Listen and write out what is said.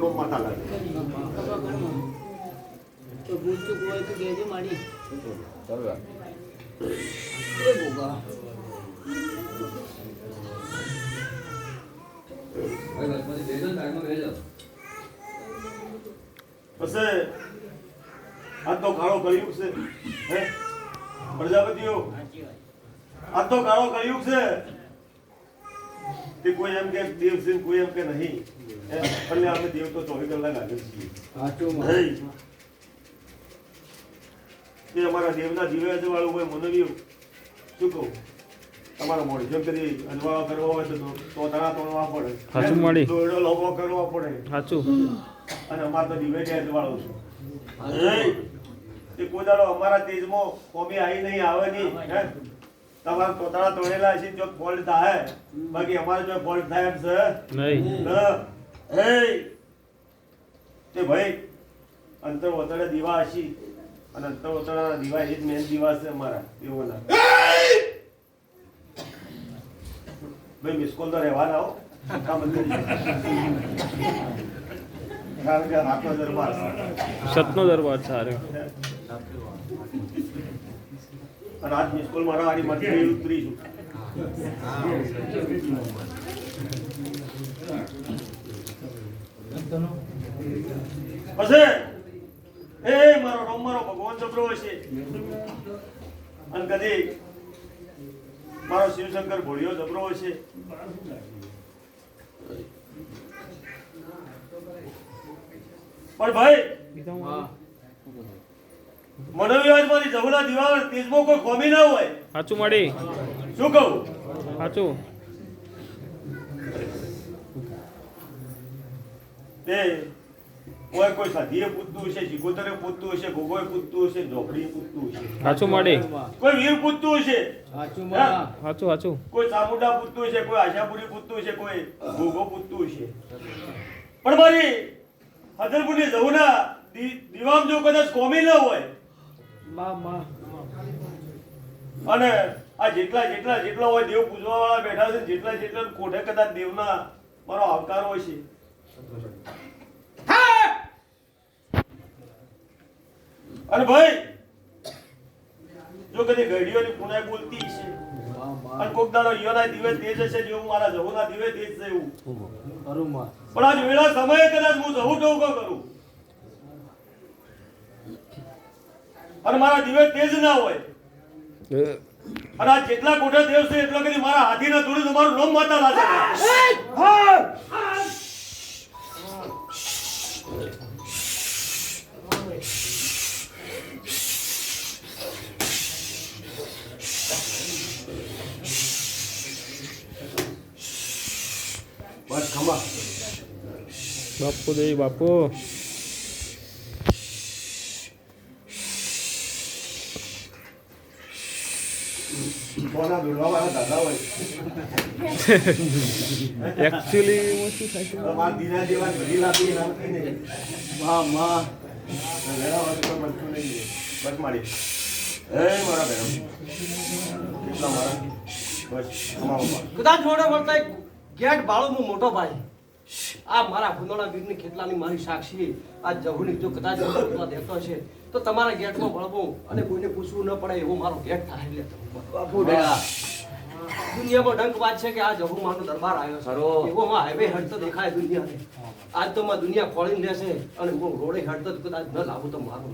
નોમ માતા લાગે તો ભૂલ ચૂક હોય તો કહેજો મારી એ ભોગા. પછી આ તો કાળો કળિયુગ છે. હે? પ્રજાપતિઓ. આ તો કાળો કળિયુગ છે. તે કોઈ એમ કે દેવ છે કોઈ એમ કે નહીં. એટલે આપણે દેવ તો ચોવીસ કલાક આગળ છીએ. તે અમારા દેવના જીવે વાળું હોય મનવ્યું શું કહું? તમારો મોડી જેમ કરી અજવાળો કરવો હોય તો તો તણા તોડવા પડે. સાચું મળી. દોરડો લોબો કરવો પડે. સાચું. અને અમાર તો દિવેટે અજવાળો છે. તે કોઈ દાડો અમારા તેજમાં કોમી આવી નહીં આવે નહીં. હે? તમારા તોતળા તોડેલા છે જો ફોલ્ટ થાય બાકી અમારે જો ફોલ્ટ થાય એમ છે. નહીં. ન. હે તે ભાઈ અંતર ઓતળે દીવા હશી. અને અંતર ઓતળા દીવા એ જ મેન દીવા છે અમારા એવોના ભાઈ મિસકોલ તો રહેવાના હો. સતનો દરબાર સારો અને સ્કૂલમાં રાહરી માટે ઉતરી છું એ, મારો રોમ, મારો ભગવાન જબરો હશે અને કદી મારો શિવશંકર ભોળિયો જબરો હશે પણ ભાઈ મનોવિવાદમાંથી દિવાળ તેજમાં કોઈ ખોમી ના હોય. સાચું મળી શું કહું? સાચું. તે કોઈ કોઈ સાધીએ પૂછતું હશે શિકોતરે પૂછતું હશે ભોગોએ પૂછતું હશે ઝોપડીએ પૂછતું હશે. સાચું મળી કોઈ વીર પૂછતું હશે? સાચું સાચું સાચું. કોઈ ચામુંડા પૂછતું હશે કોઈ આશાપુરી પૂછતું હશે કોઈ ભોગો પૂછતું હશે. પણ મારી હદરપુરની જહુના દી- દીવામ જો કદાચ કોમી ન હોય અને આ જેટલા જેટલા જેટલા હોય દેવ પૂજવા વાળા બેઠા છે જેટલા જેટલા કોઠે કદાચ દેવના મારો આવકાર હોય છે. અને ભાઈ જો કદી ઘડીઓની પુનાઈ બોલતી છે અને કોક દાડો યોના દિવે તેજ હશે જેવું મારા જહુના દિવે તેજ છે એવું. પણ આજ વેળા સમયે કદાચ હું જવું ટોકો કરું? અને મારા દિવે તેજ ના હોય. અને આ જેટલા કોઠે દેવ છે એટલા કરી મારા હાથીના ધૂળે તમારું નામ માતા લાગે બસ ખમા. બાપુ દેવી બાપુ કોના દોડવા વાળા દાદા હોય એકચ્યુઅલી શું થાય છે મારા દીના જેવા ઘડી લાગી નાખી ને માં માં ઘણા વર્ષ કોઈ બનતું નહીં બસ મારી એ મારા બહેનો કેટલા મારા બસ ખમા કદાચ જોડે વળતા એક ગેટ હું મોટો ભાઈ. આ મારા ગુંદોળા વીરની ખેતલાની મારી સાક્ષી આ જહુની જો કદાચ દેતો છે તો તમારા ગેટમાં વળવું અને કોઈને પૂછવું ન પડે એવો મારો ગેટ થાય લે દુનિયામાં ડંક વાત છે કે આ જહુ માનો દરબાર આવ્યો સરો એવો માં હાઈવે હડતો દેખાય દુનિયાને. આજ તો માં દુનિયા ખોળી લેશે અને હું રોડે હડતો કદાચ ન લાવું તો મારું.